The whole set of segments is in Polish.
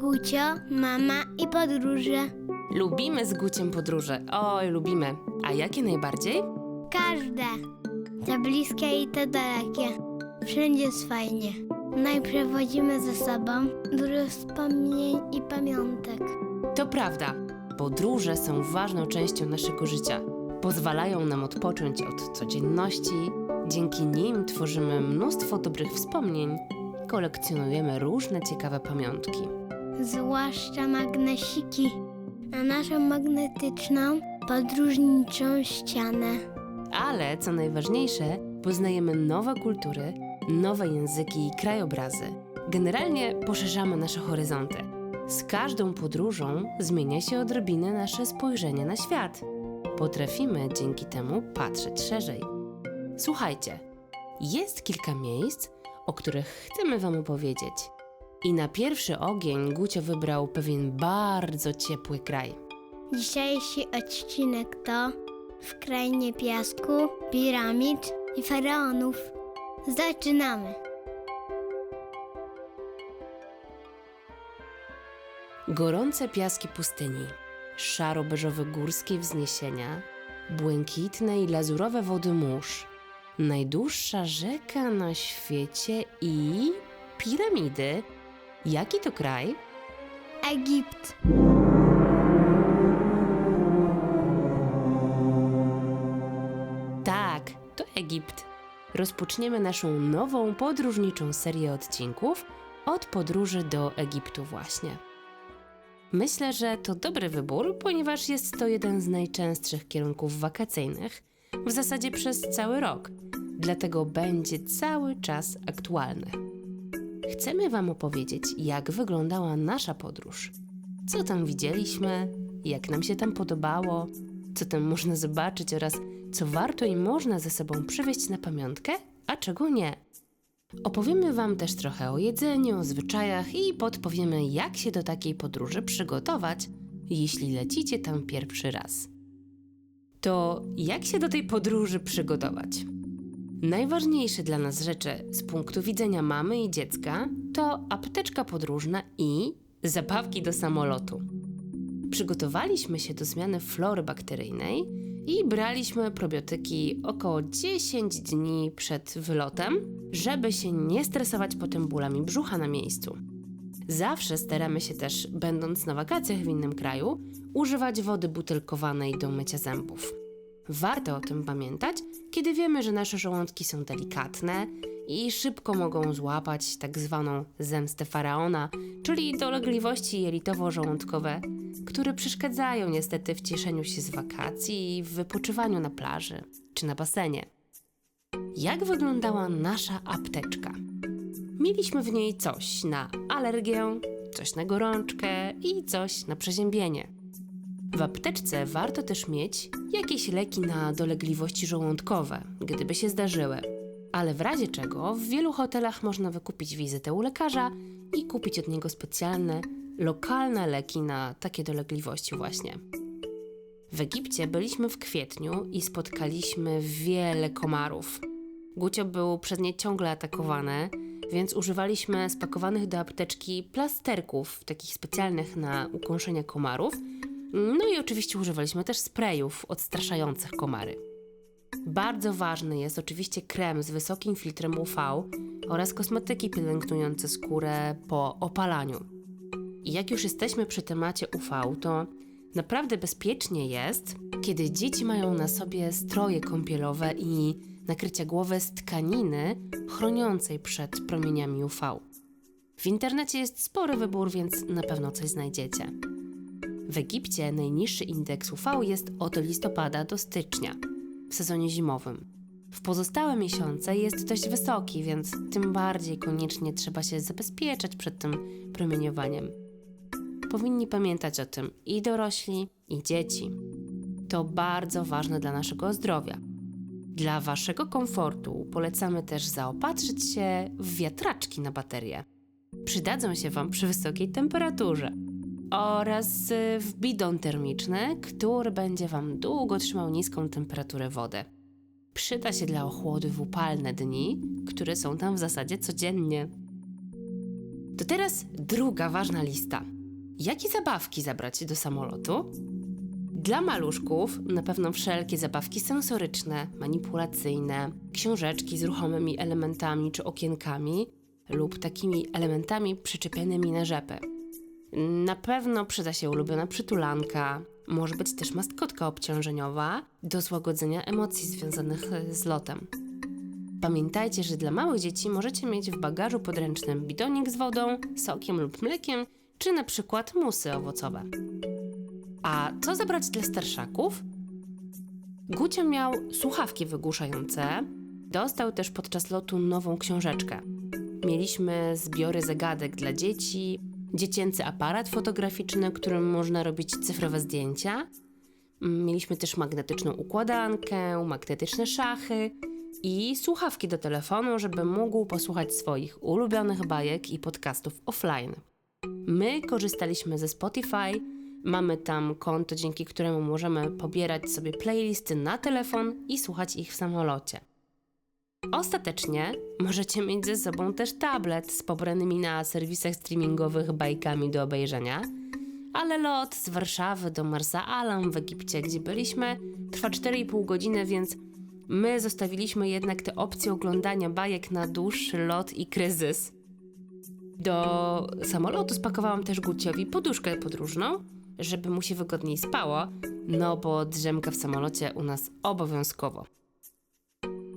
Gucio, mama i podróże. Lubimy z Guciem podróże. Oj, lubimy. A jakie najbardziej? Każde. Te bliskie i te dalekie. Wszędzie jest fajnie. Najpierw wodzimy ze sobą dużo wspomnień i pamiątek. To prawda. Podróże są ważną częścią naszego życia. Pozwalają nam odpocząć od codzienności. Dzięki nim tworzymy mnóstwo dobrych wspomnień. Kolekcjonujemy różne ciekawe pamiątki. Zwłaszcza magnesiki. Na naszą magnetyczną, podróżniczą ścianę. Ale co najważniejsze, poznajemy nowe kultury, nowe języki i krajobrazy. Generalnie poszerzamy nasze horyzonty. Z każdą podróżą zmienia się odrobinę nasze spojrzenie na świat. Potrafimy dzięki temu patrzeć szerzej. Słuchajcie, jest kilka miejsc, o których chcemy Wam opowiedzieć. I na pierwszy ogień Gucio wybrał pewien bardzo ciepły kraj. Dzisiejszy odcinek to w krainie piasku, piramid i faraonów. Zaczynamy! Gorące piaski pustyni, szaro-beżowe górskie wzniesienia, błękitne i lazurowe wody mórz, najdłuższa rzeka na świecie i piramidy. Jaki to kraj? Egipt. Tak, to Egipt. Rozpoczniemy naszą nową podróżniczą serię odcinków od podróży do Egiptu właśnie. Myślę, że to dobry wybór, ponieważ jest to jeden z najczęstszych kierunków wakacyjnych, w zasadzie przez cały rok, dlatego będzie cały czas aktualny. Chcemy Wam opowiedzieć, jak wyglądała nasza podróż. Co tam widzieliśmy, jak nam się tam podobało, co tam można zobaczyć oraz co warto i można ze sobą przywieźć na pamiątkę, a czego nie. Opowiemy Wam też trochę o jedzeniu, o zwyczajach i podpowiemy, jak się do takiej podróży przygotować, jeśli lecicie tam pierwszy raz. To jak się do tej podróży przygotować? Najważniejsze dla nas rzeczy z punktu widzenia mamy i dziecka to apteczka podróżna i zabawki do samolotu. Przygotowaliśmy się do zmiany flory bakteryjnej i braliśmy probiotyki około 10 dni przed wylotem, żeby się nie stresować potem bólami brzucha na miejscu. Zawsze staramy się też, będąc na wakacjach w innym kraju, używać wody butelkowanej do mycia zębów. Warto o tym pamiętać, kiedy wiemy, że nasze żołądki są delikatne i szybko mogą złapać tak zwaną zemstę faraona, czyli dolegliwości jelitowo-żołądkowe, które przeszkadzają niestety w cieszeniu się z wakacji i w wypoczywaniu na plaży czy na basenie. Jak wyglądała nasza apteczka? Mieliśmy w niej coś na alergię, coś na gorączkę i coś na przeziębienie. W apteczce warto też mieć jakieś leki na dolegliwości żołądkowe, gdyby się zdarzyły. Ale w razie czego w wielu hotelach można wykupić wizytę u lekarza i kupić od niego specjalne, lokalne leki na takie dolegliwości właśnie. W Egipcie byliśmy w kwietniu i spotkaliśmy wiele komarów. Gucio był przez nie ciągle atakowany, więc używaliśmy spakowanych do apteczki plasterków, takich specjalnych na ukąszenia komarów. No i oczywiście używaliśmy też sprayów odstraszających komary. Bardzo ważny jest oczywiście krem z wysokim filtrem UV oraz kosmetyki pielęgnujące skórę po opalaniu. I jak już jesteśmy przy temacie UV, to naprawdę bezpiecznie jest, kiedy dzieci mają na sobie stroje kąpielowe i nakrycia głowy z tkaniny chroniącej przed promieniami UV. W internecie jest spory wybór, więc na pewno coś znajdziecie. W Egipcie najniższy indeks UV jest od listopada do stycznia, w sezonie zimowym. W pozostałe miesiące jest dość wysoki, więc tym bardziej koniecznie trzeba się zabezpieczać przed tym promieniowaniem. Powinni pamiętać o tym i dorośli, i dzieci. To bardzo ważne dla naszego zdrowia. Dla Waszego komfortu polecamy też zaopatrzyć się w wiatraczki na baterie. Przydadzą się Wam przy wysokiej temperaturze. Oraz y, w bidon termiczny, który będzie Wam długo trzymał niską temperaturę wody. Przyda się dla ochłody w upalne dni, które są tam w zasadzie codziennie. To teraz druga ważna lista. Jakie zabawki zabrać do samolotu? Dla maluszków na pewno wszelkie zabawki sensoryczne, manipulacyjne, książeczki z ruchomymi elementami czy okienkami lub takimi elementami przyczepionymi na rzepy. Na pewno przyda się ulubiona przytulanka, może być też maskotka obciążeniowa do złagodzenia emocji związanych e, z lotem. Pamiętajcie, że dla małych dzieci możecie mieć w bagażu podręcznym bidonik z wodą, sokiem lub mlekiem, czy na przykład musy owocowe. A co zabrać dla starszaków? Gucio miał słuchawki wygłuszające. Dostał też podczas lotu nową książeczkę. Mieliśmy zbiory zagadek dla dzieci, dziecięcy aparat fotograficzny, którym można robić cyfrowe zdjęcia. Mm, Mieliśmy też magnetyczną układankę, magnetyczne szachy i słuchawki do telefonu, żeby mógł posłuchać swoich ulubionych bajek i podcastów offline. My korzystaliśmy ze Spotify, mamy tam konto, dzięki któremu możemy pobierać sobie playlisty na telefon i słuchać ich w samolocie. Ostatecznie możecie mieć ze sobą też tablet z pobranymi na serwisach streamingowych bajkami do obejrzenia, ale lot z Warszawy do Marsa Alam w Egipcie, gdzie byliśmy, trwa 4,5 godziny, więc my zostawiliśmy jednak tę opcję oglądania bajek na dłuższy lot i kryzys. Do samolotu spakowałam też Guciowi poduszkę podróżną, żeby mu się wygodniej spało, no bo drzemka w samolocie u nas obowiązkowo.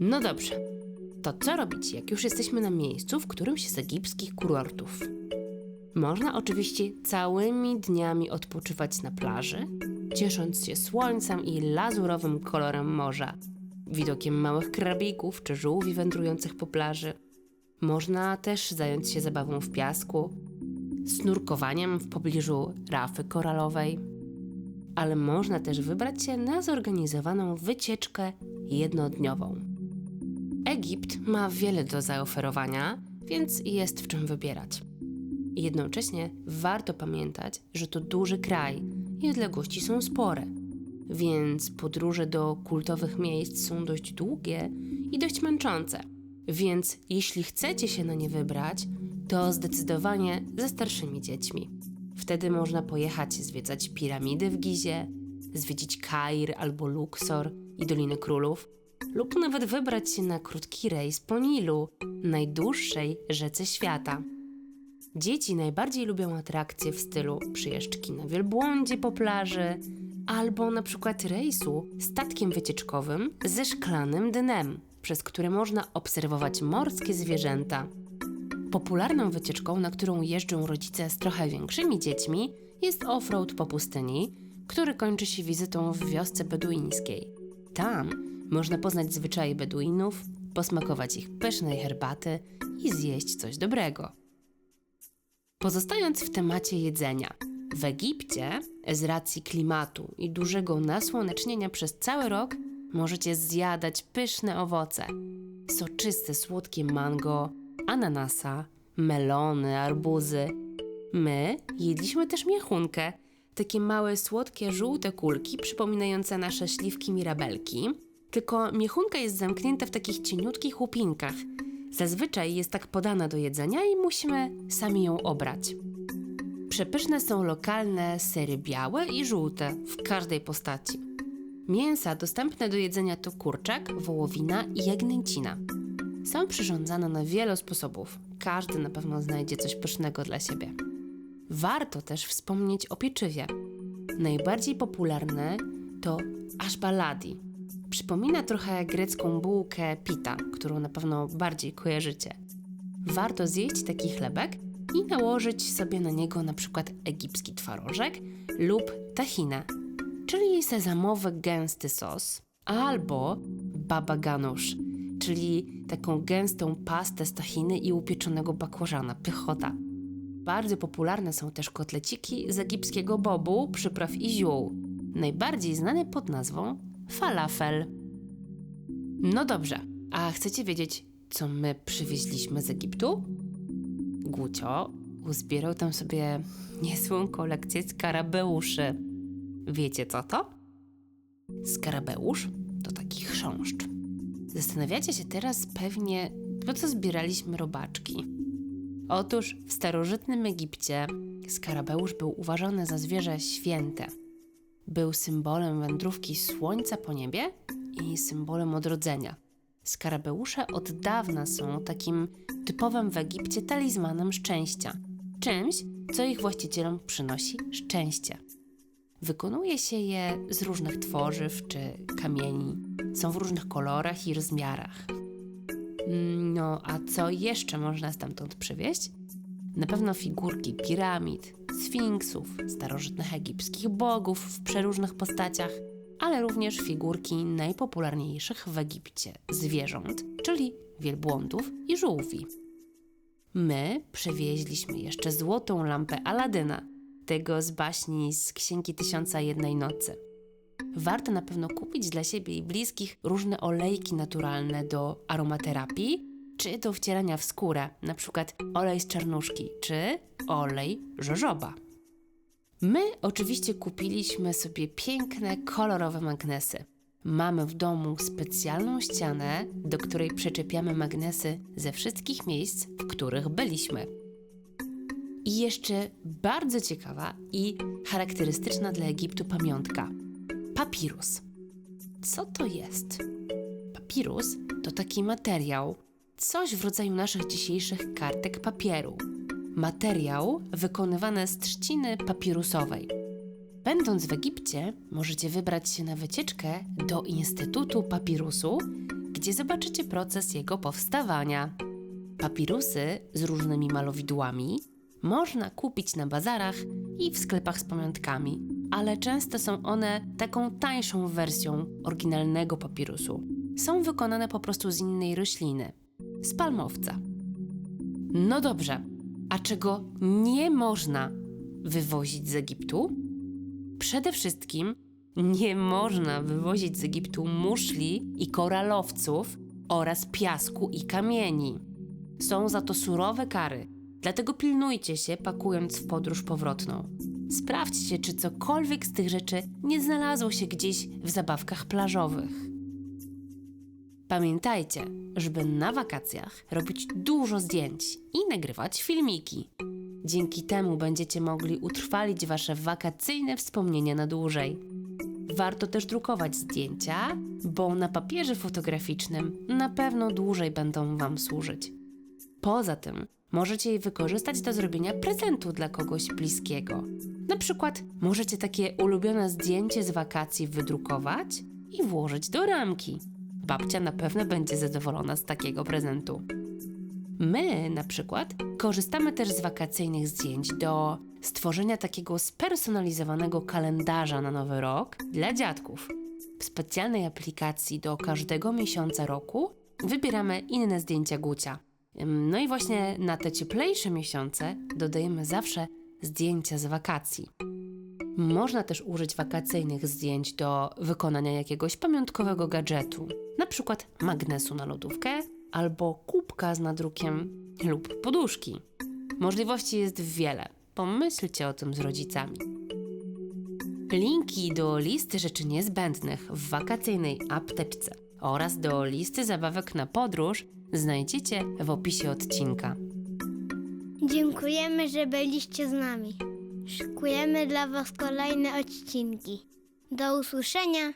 No dobrze, to co robić, jak już jesteśmy na miejscu w którymś z egipskich kurortów? Można oczywiście całymi dniami odpoczywać na plaży, ciesząc się słońcem i lazurowym kolorem morza, widokiem małych krabików czy żółwi wędrujących po plaży. Można też zająć się zabawą w piasku, snurkowaniem w pobliżu rafy koralowej, ale można też wybrać się na zorganizowaną wycieczkę jednodniową. Egipt ma wiele do zaoferowania, więc jest w czym wybierać. Jednocześnie warto pamiętać, że to duży kraj i odległości są spore, więc podróże do kultowych miejsc są dość długie i dość męczące. Więc jeśli chcecie się na nie wybrać, to zdecydowanie ze starszymi dziećmi. Wtedy można pojechać zwiedzać piramidy w Gizie, zwiedzić Kair albo Luxor i Dolinę Królów, lub nawet wybrać się na krótki rejs po Nilu, najdłuższej rzece świata. Dzieci najbardziej lubią atrakcje w stylu przyjeżdżki na wielbłądzie po plaży, albo na przykład rejsu statkiem wycieczkowym ze szklanym dnem, przez które można obserwować morskie zwierzęta. Popularną wycieczką, na którą jeżdżą rodzice z trochę większymi dziećmi, jest offroad po pustyni, który kończy się wizytą w wiosce beduińskiej. Tam można poznać zwyczaje Beduinów, posmakować ich pysznej herbaty i zjeść coś dobrego. Pozostając w temacie jedzenia, w Egipcie z racji klimatu i dużego nasłonecznienia przez cały rok możecie zjadać pyszne owoce. Soczyste, słodkie mango, ananasa, melony, arbuzy. My jedliśmy też miechunkę, takie małe, słodkie, żółte kulki przypominające nasze śliwki mirabelki. Tylko miechunka jest zamknięta w takich cieniutkich łupinkach. Zazwyczaj jest tak podana do jedzenia i musimy sami ją obrać. Przepyszne są lokalne sery białe i żółte w każdej postaci. Mięsa dostępne do jedzenia to kurczak, wołowina i jagnięcina. Są przyrządzane na wiele sposobów. Każdy na pewno znajdzie coś pysznego dla siebie. Warto też wspomnieć o pieczywie. Najbardziej popularne to ashbaladi. Przypomina trochę grecką bułkę pita, którą na pewno bardziej kojarzycie. Warto zjeść taki chlebek i nałożyć sobie na niego na przykład egipski twarożek lub tahinę, czyli sezamowy gęsty sos, albo baba ganusz, czyli taką gęstą pastę z tahiny i upieczonego bakłażana, pychota. Bardzo popularne są też kotleciki z egipskiego bobu, przypraw i ziół, najbardziej znane pod nazwą falafel. No dobrze, a chcecie wiedzieć, co my przywieźliśmy z Egiptu? Gucio uzbierał tam sobie niezłą kolekcję skarabeuszy. Wiecie co to? Skarabeusz to taki chrząszcz. Zastanawiacie się teraz pewnie, po co zbieraliśmy robaczki. Otóż w starożytnym Egipcie skarabeusz był uważany za zwierzę święte. Był symbolem wędrówki słońca po niebie i symbolem odrodzenia. Skarabeusze od dawna są takim typowym w Egipcie talizmanem szczęścia, czymś, co ich właścicielom przynosi szczęście. Wykonuje się je z różnych tworzyw czy kamieni. Są w różnych kolorach i rozmiarach. No, a co jeszcze można stamtąd przywieźć? Na pewno figurki piramid, sfinksów, starożytnych egipskich bogów w przeróżnych postaciach, ale również figurki najpopularniejszych w Egipcie zwierząt, czyli wielbłądów i żółwi. My przywieźliśmy jeszcze złotą lampę Aladyna, tego z baśni z Księgi Tysiąca Jednej Nocy. Warto na pewno kupić dla siebie i bliskich różne olejki naturalne do aromaterapii czy do wcierania w skórę, przykład olej z czarnuszki czy olej żożoba. My oczywiście kupiliśmy sobie piękne, kolorowe magnesy. Mamy w domu specjalną ścianę, do której przyczepiamy magnesy ze wszystkich miejsc, w których byliśmy. I jeszcze bardzo ciekawa i charakterystyczna dla Egiptu pamiątka papirus. Co to jest? Papirus to taki materiał, coś w rodzaju naszych dzisiejszych kartek papieru. Materiał wykonywany z trzciny papirusowej. Będąc w Egipcie, możecie wybrać się na wycieczkę do Instytutu Papirusu, gdzie zobaczycie proces jego powstawania. Papirusy z różnymi malowidłami można kupić na bazarach i w sklepach z pamiątkami, ale często są one taką tańszą wersją oryginalnego papirusu. Są wykonane po prostu z innej rośliny z palmowca. No dobrze, a czego nie można wywozić z Egiptu? Przede wszystkim nie można wywozić z Egiptu muszli i koralowców oraz piasku i kamieni. Są za to surowe kary, dlatego pilnujcie się, pakując w podróż powrotną. Sprawdźcie, czy cokolwiek z tych rzeczy nie znalazło się gdzieś w zabawkach plażowych. Pamiętajcie, żeby na wakacjach robić dużo zdjęć i nagrywać filmiki. Dzięki temu będziecie mogli utrwalić wasze wakacyjne wspomnienia na dłużej. Warto też drukować zdjęcia, bo na papierze fotograficznym na pewno dłużej będą Wam służyć. Poza tym możecie je wykorzystać do zrobienia prezentu dla kogoś bliskiego. Na przykład możecie takie ulubione zdjęcie z wakacji wydrukować i włożyć do ramki. Babcia na pewno będzie zadowolona z takiego prezentu. My na przykład korzystamy też z wakacyjnych zdjęć do stworzenia takiego spersonalizowanego kalendarza na nowy rok dla dziadków. W specjalnej aplikacji do każdego miesiąca roku wybieramy inne zdjęcia Gucia. No i właśnie na te cieplejsze miesiące dodajemy zawsze zdjęcia z wakacji. Można też użyć wakacyjnych zdjęć do wykonania jakiegoś pamiątkowego gadżetu, na przykład magnesu na lodówkę albo kubka z nadrukiem lub poduszki. Możliwości jest wiele. Pomyślcie o tym z rodzicami. Linki do listy rzeczy niezbędnych w wakacyjnej apteczce oraz do listy zabawek na podróż znajdziecie w opisie odcinka. Dziękujemy, że byliście z nami. Szykujemy dla Was kolejne odcinki. Do usłyszenia!